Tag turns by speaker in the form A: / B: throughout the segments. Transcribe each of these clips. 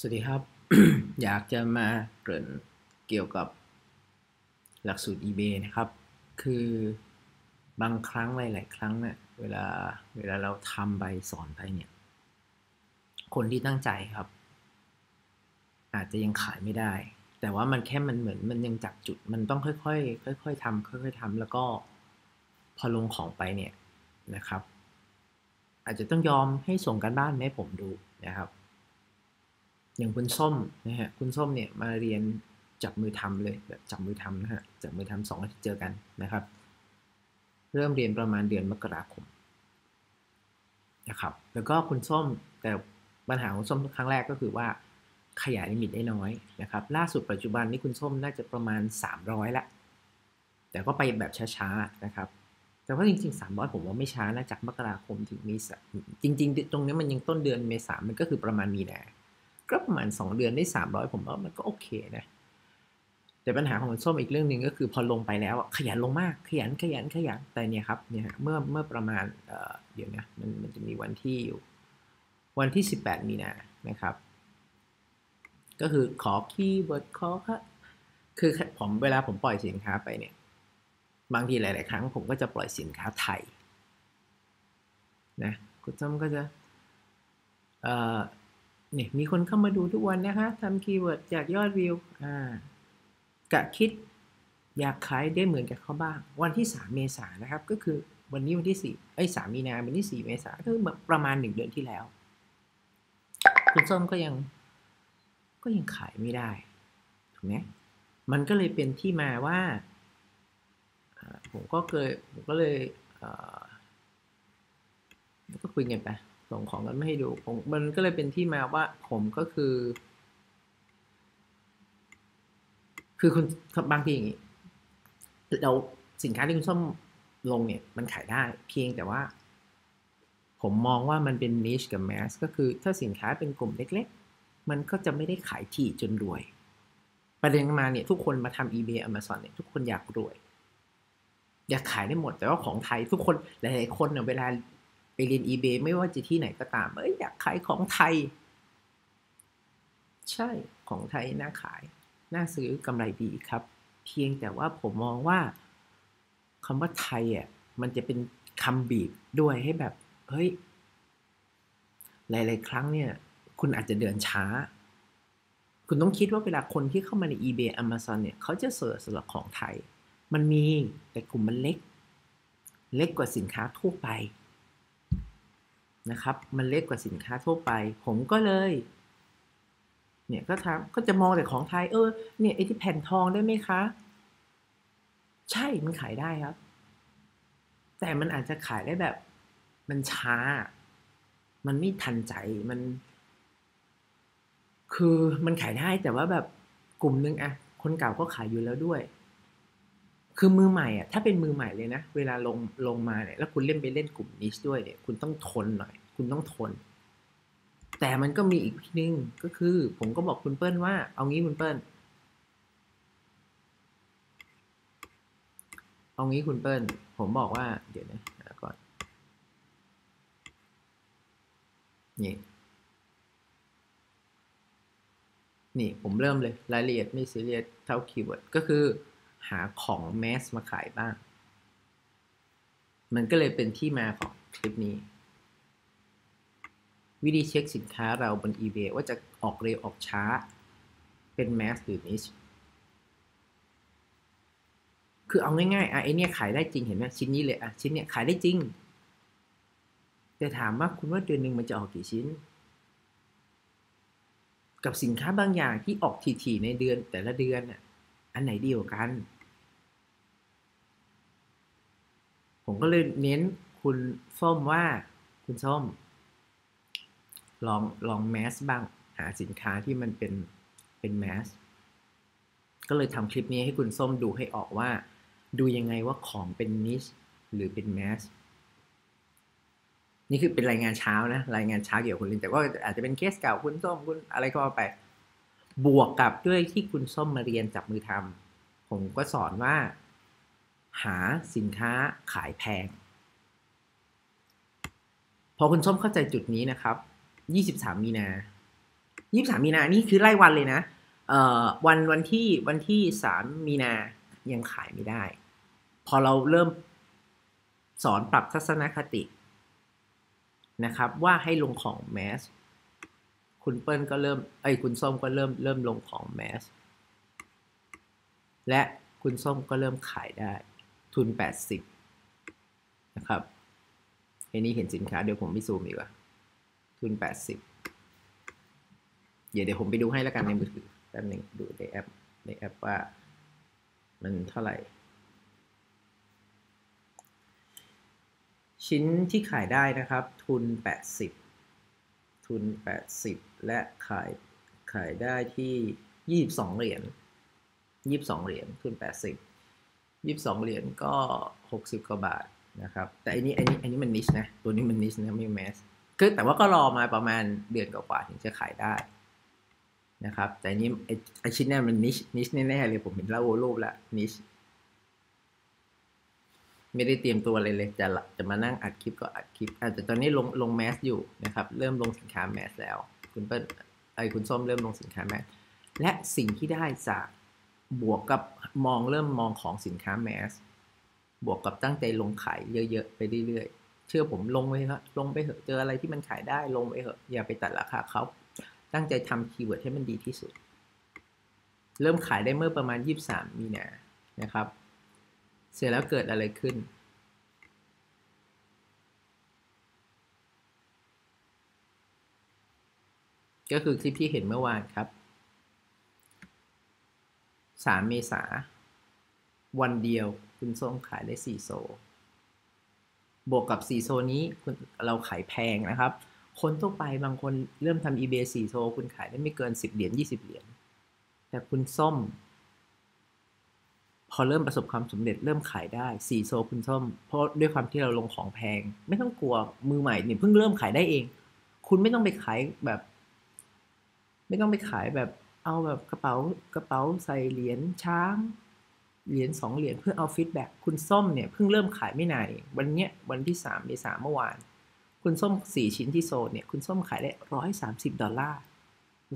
A: สวัสดีครับ อยากจะมาเกริ่นเกี่ยวกับหลักสูตร eBay นะครับ คือบางครั้งหลายๆครั้งเนี่ยเวลาเวลาเราทำไปสอนไปเนี่ย คนที่ตั้งใจครับ อาจจะยังขายไม่ได้ แต่ว่ามันแค่มันเหมือนมันยังจับจุดมันต้องค่อยๆค่อยๆทำค่อยๆทำแล้วก็พอลงของไปเนี่ยนะครับ อาจจะต้องยอมให้ส่งกันบ้านให้ผมดูนะครับ อย่างคุณส้มนะฮะคุณส้มเนี่ยมาเรียนจับมือทำเลยแบบจับมือทำนะฮะจับมือทำสองอาทิตย์เจอกันนะครับ เริ่มเรียนประมาณเดือนมกราคมนะครับแล้วก็คุณส้มแต่ปัญหาของส้มครั้งแรกก็คือว่าขยายลิมิตได้น้อยนะครับ ล่าสุดปัจจุบันนี้คุณส้มน่าจะประมาณ 300ละแต่ก็ไปแบบช้าๆนะครับ แต่ว่าจริงๆ 300 ผมว่าไม่ช้านะจากมกราคมถึงมษาจริง ๆ ตรงนี้มันยังต้นเดือนเมษามันก็คือประมาณมีนา ก็ประมาณ 2 เดือนได้ 300 ผมว่ามันก็โอเคนะ แต่ปัญหาของส้มอีกเรื่องหนึ่งก็คือพอลงไปแล้วขยันลงมาก ขยันขยันขยันแต่เนี่ยครับเนี่ยเมื่อเมื่อประมาณเเดี๋ยวนะมันมันจะมีวันที่อยู่ วันที่ 18 มีนานะครับ ก็คือขอคีย์เวิร์ดขอครับคือผมเวลาผมปล่อยสินค้าไปเนี่ย บางทีหลาย ๆ ครั้งผมก็จะปล่อยสินค้าไทยนะคุณส้มก็จะเอ่อ นี่มีคนเข้ามาดูทุกวันนะคะทำคีย์เวิร์ดจากยอดวิวอ่ากะคิดอยากขายได้เหมือนกับเขาบ้าง วันที่ 3 เมษายนนะครับ ก็คือวันนี้วันที่ 4 ไอ้สามมีนาวันที่ 4 เมษายนก็คือประมาณหนึ่งเดือนที่แล้ว คุณส้มก็ยัง ก็ยังขายไม่ได้ถูกไหมมันก็เลยเป็นที่มาว่า ผมก็เคยผมก็เลยก็คุยกันไป ส่งของกันไม่ให้ดูผมมันก็เลยเป็นที่มาว่าผมก็คือ คือคุณบางทีอย่างนี้เราสินค้าที่คุณส้มลงเนี่ย มันขายได้เพียงแต่ว่า ผมมองว่ามันเป็นนิชกับแมสก็คือถ้าสินค้าเป็นกลุ่มเล็ก ๆ มันก็จะไม่ได้ขายที่จนรวย ประเด็นมาเนี่ย ทุกคนมาทำ eBay Amazon เนี่ยทุกคนอยากรวย อยากขายได้หมด แต่ว่าของไทยทุกคนหลายๆคนเนี่ยเวลา ไปเรียน eBay ไม่ว่าจะที่ไหนก็ตาม เอ้ยอยากขายของไทย ใช่ของไทยน่าขาย น่าซื้อกำไรดีครับ เพียงแต่ว่าผมมองว่าคำว่าไทยอะมันจะเป็นคำบีบด้วยให้แบบ เฮ้ย หลาย ๆ ครั้งเนี่ย คุณอาจจะเดินช้า คุณต้องคิดว่าเวลาคนที่เข้ามาใน eBay Amazon เนี่ย เขาจะเสิร์ชสำหรับของไทย มันมีแต่กลุ่มมันเล็ก เล็กกว่าสินค้าทั่วไป นะครับ มันเล็กกว่าสินค้าทั่วไป ผมก็เลย เนี่ยก็ทำก็จะมองแต่ของไทย เออ เนี่ยไอ้ที่แผ่นทองได้ไหมคะ ใช่ มันขายได้ครับ แต่มันอาจจะขายได้แบบ มันช้า มันไม่ทันใจ มัน คือมันขายได้แต่ว่าแบบกลุ่มนึงอะคนเก่าก็ขายอยู่แล้วด้วย คือมือใหม่อะถ้าเป็นมือใหม่เลยนะ เวลาลงลงมาเนี่ยแล้วคุณเล่นไปเล่นกลุ่มนิชด้วยเนี่ยคุณต้องทนหน่อย คุณต้องทน แต่มันก็มีอีกทีนึงก็คือ ผมก็บอกคุณเปิ้ลว่า เอางี้คุณเปิ้ลเอางี้คุณเปิ้ลผมบอกว่า เดี๋ยวนะก่อนนี่นี่ผมเริ่มเลยรายละเอียดไม่ซีเรียสเท่าคีย์เวิร์ดก็คือ หาของแมสมาขายบ้าง มันก็เลยเป็นที่มาของคลิปนี้ วิธีเช็คสินค้าเราบน eBay ว่าจะออกเร็วออกช้า เป็นแมสหรือนิชคือเอาง่ายๆอะไอเนี้ยขายได้จริงเห็นไหมชิ้นนี้เลยอะชิ้นเนี้ยขายได้จริง แต่ถามว่าคุณว่าเดือนหนึ่งมันจะออกกี่ชิ้น กับสินค้าบางอย่างที่ออกถี่ๆในเดือนแต่ละเดือนอะอันไหนดีกว่ากัน ผมก็เลยเน้นคุณส้มว่าคุณส้ม ลองลองแมสบ้างหาสินค้าที่มันเป็นเป็นแมสก็เลยทำคลิปนี้ให้คุณส้มดูให้ออกว่า ดูยังไงว่าของเป็นนิชหรือเป็นแมสนี่คือเป็นรายงานเช้านะ รายงานเช้าเกี่ยวกับคุณลินแต่ว่าอาจจะเป็นเคสเก่าคุณส้มคุณอะไรก็ไป บวกกับด้วยที่คุณส้มมาเรียนจับมือทำผมก็สอนว่า หาสินค้าขายแพง พอคุณส้มเข้าใจจุดนี้นะครับ 23 มีนายี่สามมีนา นี่คือไล่วันเลยนะเอ่อวันวันที่วันที่สามมีนา ยังขายไม่ได้ พอเราเริ่มสอนปรับทัศนคตินะครับ ว่าให้ลงของแมส คุณเปิ้ลก็เริ่ม ไอ้คุณส้มก็เริ่มเริ่มลงของแมส และคุณส้มก็เริ่มขายได้ ทุน 80 นะครับเห็นนี้เห็นสินค้าเดี๋ยวผมไม่ซูมอีกว่าทุน 80 เดี๋ยวเดี๋ยวผมไปดูให้แล้วกันในมือถือแป๊บนึงดูในแอปในแอปว่า มันเท่าไหร่ ชิ้นที่ขายได้นะครับ ทุน 80 ทุน 80 และขายขายได้ที่ 22 เหรียญ22 เหรียญทุน 80 22เหรียญก็60กว่าบาทนะครับ แต่อันนี้อันนี้อันนี้มันนิชนะ ตัวนี้มันนิชนะไม่แมสคือแต่ว่าก็รอมาประมาณเดือนกว่าๆถึงจะขายได้นะครับ แต่อันนี้ไอชิ้นนี้มันนิชนิชแน่ๆเลยผมเห็นแล้วโอรูปแล้วนิชไม่ได้เตรียมตัวเลยเลย จะจะมานั่งอัดคลิปก็อัดคลิปอาจจะตอนนี้ลงลงแมสอยู่นะครับ เริ่มลงสินค้าแมสแล้ว คุณเปิ้ลไอคุณส้มเริ่มลงสินค้าแมสและสิ่งที่ได้จาก บวกกับมองเริ่มมองของสินค้าแมส บวกกับตั้งใจลงขายเยอะๆ ไปเรื่อยๆ เชื่อผมลงไปเถอะลงไปเถอะเจออะไรที่มันขายได้ลงไปเถอะอย่าไปตัดราคาเขาตั้งใจทำคีย์เวิร์ดให้มันดีที่สุด เริ่มขายได้เมื่อประมาณ 23 มีนานะครับ เสร็จแล้วเกิดอะไรขึ้น ก็คือคลิปที่เห็นเมื่อวานครับ 3เมษา วันเดียวคุณส้มขายได้4โซ บวกกับ4โซนี้คุณเราขายแพงนะครับ คนทั่วไปบางคนเริ่มทำ eBay 4โซ คุณขายได้ไม่เกิน10เหรียญ20เหรียญ แต่คุณส้ม พอเริ่มประสบความสำเร็จเริ่มขายได้4โซคุณส้ม เพราะด้วยความที่เราลงของแพง ไม่ต้องกลัวมือใหม่เนี่ยเพิ่งเริ่มขายได้เอง คุณไม่ต้องไปขายแบบ ไม่ต้องไปขายแบบ เอาแบบกระเป๋ากระเป๋าใส่เหรียญช้าง เหรียญสองเหรียญเพื่อเอาฟีดแบ็กคุณส้มเนี่ยเพิ่งเริ่มขายไม่นานวันเนี้ยวันที่สามเมษาเมื่อวาน คุณส้มสี่ชิ้นที่โซนเนี่ยคุณส้มขายได้ร้อยสามสิบดอลลาร์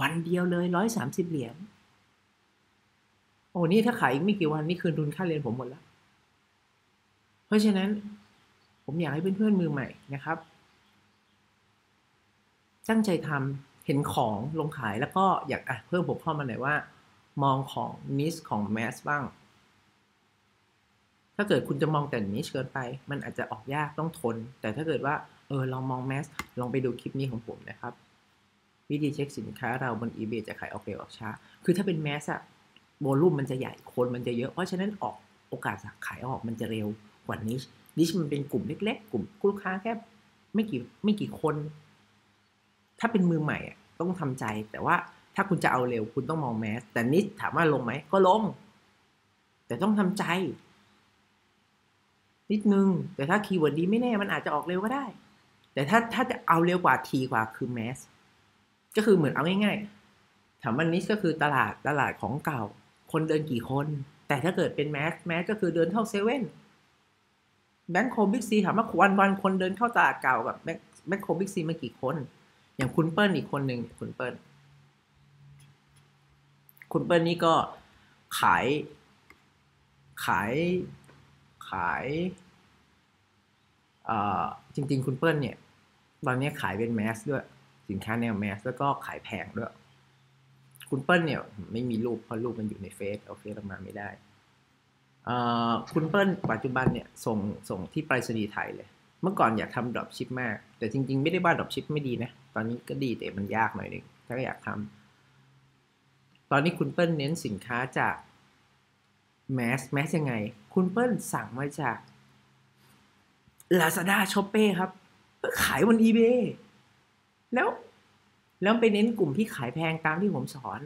A: วันเดียวเลยร้อยสามสิบเหรียญโอ้นี่ถ้าขายอีกไม่กี่วันนี่คืนทุนค่าเรียนผมหมดแล้ว เพราะฉะนั้นผมอยากให้เพื่อนๆมือใหม่นะครับ ตั้งใจทำ เห็นของลงขายแล้วก็อยากเพิ่มผมเข้ามาหน่อยว่า มองของนิสของแมสบ้าง ถ้าเกิดคุณจะมองแต่นิชเกินไป มันอาจจะออกยากต้องทน แต่ถ้าเกิดว่าเออลองมองแมสลองไปดูคลิปนี้ของผมนะครับ วิธีเช็คสินค้าเราบน eBay จะขายออกเร็วออกช้า คือถ้าเป็นแมสอะโวลุ่มมันจะใหญ่คนมันจะเยอะเพราะฉะนั้นออกโอกาสขายออกมันจะเร็วกว่านิชนิชมันเป็นกลุ่มเล็ก ๆ กลุ่มลูกค้าแค่ไม่กี่ไม่กี่คน ถ้าเป็นมือใหม่ต้องทำใจ แต่ว่าถ้าคุณจะเอาเร็วคุณต้องมองแมส แต่นิชถามว่าลงไหมก็ลง แต่ต้องทำใจ นิดนึง แต่ถ้าคีย์เวิร์ดดีไม่แน่มันอาจจะออกเร็วก็ได้ แต่ถ้าถ้าจะเอาเร็วกว่าทีกว่าคือแมสก็คือเหมือนเอาง่ายๆถามว่านิชก็คือตลาดตลาดของเก่า คนเดินกี่คน แต่ถ้าเกิดเป็นแมสแมสก็คือเดินเท่าเซเว่นแบงค์โคบิ๊กซีถามว่าวันวันคนเดินเข้าตลาดเก่ากับแบงค์โคบิ๊กซีมากี่คน อย่างคุณเปิ้ลอีกคนหนึ่งคุณเปิ้ลคุณเปิ้ลนี่ก็ขาย ขาย ขายจริง ๆ คุณเปิ้ลเนี่ย ตอนนี้ขายเป็นแมสด้วย สินค้าแนวแมสแล้วก็ขายแพงด้วย คุณเปิ้ลเนี่ย ไม่มีรูปเพราะรูปมันอยู่ในเฟซเอาเฟซออกมาไม่ได้คุณเปิ้ลปัจจุบันเนี่ย ส่งส่งที่ไปรษณีย์ไทยเลย เมื่อก่อนอยากทำดรอปชิปมาก แต่จริง ๆ ไม่ได้ว่าดรอปชิปไม่ดีนะ ตอนนี้ก็ดีแต่มันยากหน่อยนึงถ้าอยากทำตอนนี้คุณเปิ้ลเน้นสินค้าจากแมสแมสยังไง คุณเปิ้ลสั่งมาจาก Lazada s h o p e e ครับ ขายบน eBay แล้วแล้วไปเน้นกลุ่มที่ขายแพงตามที่ผมสอน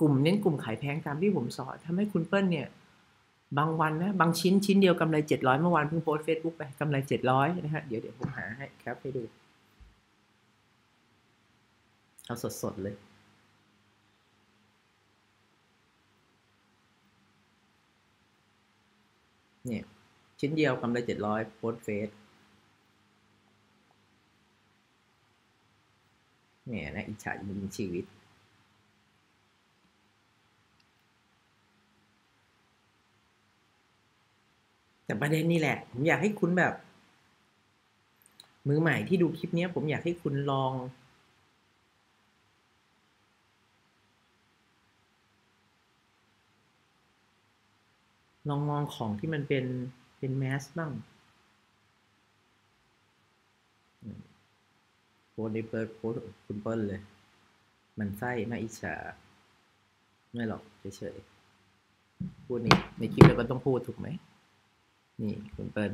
A: กลุ่มเน้นกลุ่มขายแพงตามที่ผมสอนทำให้คุณเปิ้ลเนี่ย บางวันนะบางชิ้นชิ้นเดียวกำไรเจ็ดร้อยเมื่อวานเพิ่งโพสเฟซบุ๊กไปกำไรเจ็ดร้อยนะฮะเดี๋ยวเดี๋ยวผมหาให้ครับให้ดูเอาสดๆเลยเนี่ยชิ้นเดียวกำไรเจ็ดร้อยโพสเฟสเนี่ยนะอิจฉาจริงชีวิต แต่ประเด็นนี่แหละ ผมอยากให้คุณแบบ มือใหม่ที่ดูคลิปนี้ผมอยากให้คุณลอง ลองมองของที่มันเป็นเป็นแมสบ้างโพสในเปิดโพสคุณเปิ้ลเลย มันไส้มาอิจฉา ไม่หรอกเฉยๆพูดนี่ในคลิปเราก็ต้องพูดถูกไหม นี่คุณเปิ้ล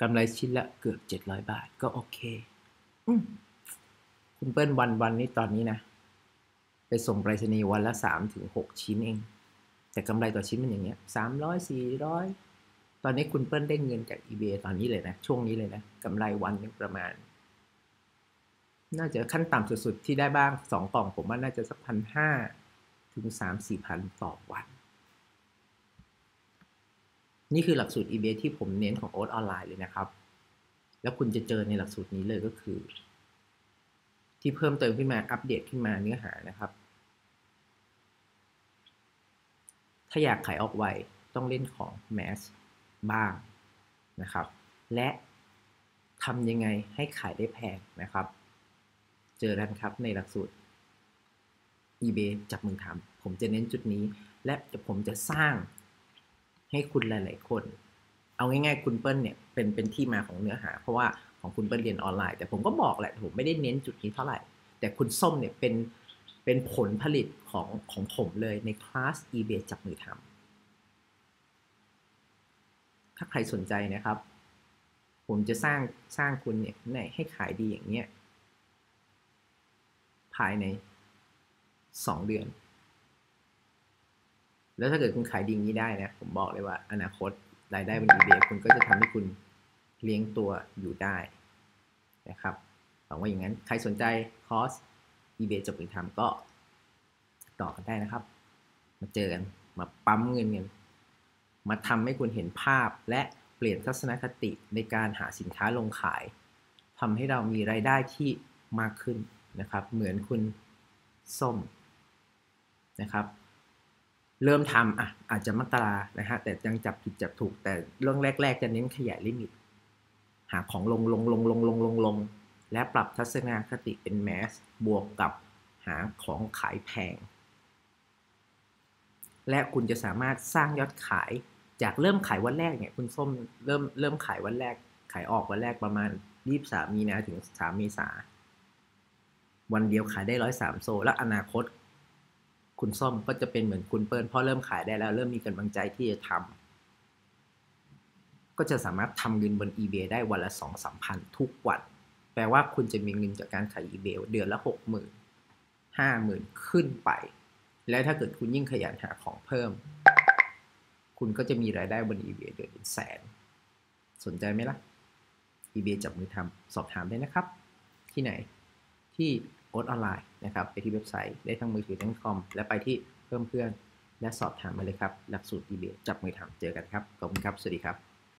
A: กำไรชิ้นละเกือบเจ็ดร้อยบาท ก็โอเคอคุณเปิ้ลวันวันนี้ตอนนี้นะ ไปส่งไปรษณีย์วันละสามถึงหกชิ้นเอง แต่กำไรต่อชิ้นมันอย่างเงี้ยสามร้อยสี่ร้อยตอนนี้คุณเปิ้ลได้เงินจาก eBay ตอนนี้เลยนะ ช่วงนี้เลยนะกำไรวันนึงประมาณ น่าจะขั้นต่ำสุดๆที่ได้บ้างสองกล่อง ผมว่าน่าจะสักพันห้าถึงสามสี่พันต่อวัน นี่คือหลักสูตร eBay ที่ผมเน้นของโอ๊ตออนไลน์เลยนะครับ แล้วคุณจะเจอในหลักสูตรนี้เลยก็คือ ที่เพิ่มเติมขึ้นมาอัปเดตขึ้นมาเนื้อหานะครับ ถ้าอยากขายออกไวต้องเล่นของแมสบ้างนะครับ และทำยังไงให้ขายได้แพงนะครับ เจอกันครับในหลักสูตร eBay จับมือทำผมจะเน้นจุดนี้ และผมจะสร้าง ให้คุณหลาย ๆ คน เอาง่าย ๆ คุณเปิ้ลเนี่ยเป็นเป็นที่มาของเนื้อหา เพราะว่าของคุณเปิ้ลเรียนออนไลน์ แต่ผมก็บอกแหละผมไม่ได้เน้นจุดนี้เท่าไหร่ แต่คุณส้มเนี่ยเป็นเป็นผลผลิตของของผมเลยในคลาส eBay จับมือทำถ้าใครสนใจนะครับ ผมจะสร้างสร้างคุณเนี่ยให้ขายดีอย่างเนี้ยภายในสองเดือน แล้วถ้าเกิดคุณขายดีนี้ได้นะ ผมบอกเลยว่า อนาคตรายได้บน eBay คุณก็จะทำให้คุณเลี้ยงตัวอยู่ได้นะครับหวังว่าอย่างนั้น ใครสนใจคอร์ส eBay จบมือทำก็ต่อกันได้นะครับ มาเจอกัน มาปั๊มเงินกันมาทำให้คุณเห็นภาพและเปลี่ยนทัศนคติในการหาสินค้าลงขายทำให้เรามีรายได้ที่มากขึ้นนะครับ เหมือนคุณส้มนะครับ เริ่มทำอะอาจจะมกรานะฮะแต่ยังจับผิดจับถูก แต่เรื่องแรก ๆ จะเน้นขยายลิมิต หาของลงลงลงลงลงลงลงและปรับทัศนคติเป็นแมสบวกกับหาของขายแพง และคุณจะสามารถสร้างยอดขายจากเริ่มขายวันแรกเนี่ยคุณส้มเริ่มเริ่มขายวันแรก ขายออกวันแรกประมาณยี่สามมีนาถึงสามเมษาวันเดียวขายได้ร้อยสามโซ และอนาคต คุณส้มก็จะเป็นเหมือนคุณเปิ้ลพราะเริ่มขายได้แล้ว เริ่มมีกำลังใจที่จะทำก็จะสามารถทำเงินบน eBay ได้วันละสองสามพันทุกวัน แปลว่าคุณจะมีเงินจากการขาย eBay เดือนละหกหมื่นห้าหมื่นขึ้นไป และถ้าเกิดคุณยิ่งขยันหาของเพิ่ม คุณก็จะมีรายได้บน eBay เดือนเป็นแสน สนใจไหมล่ะ eBay จับมือทำสอบถามได้นะครับ ที่ไหนที่โอ๊ตออนไลน์ นะครับไปที่เว็บไซต์ได้ทั้งมือถือทั้งคอม และไปที่เพิ่มเพื่อน และสอบถามมาเลยครับ หลักสูตรดีเบตจับมือถามเจอกันครับ ขอบคุณครับ สวัสดีครับ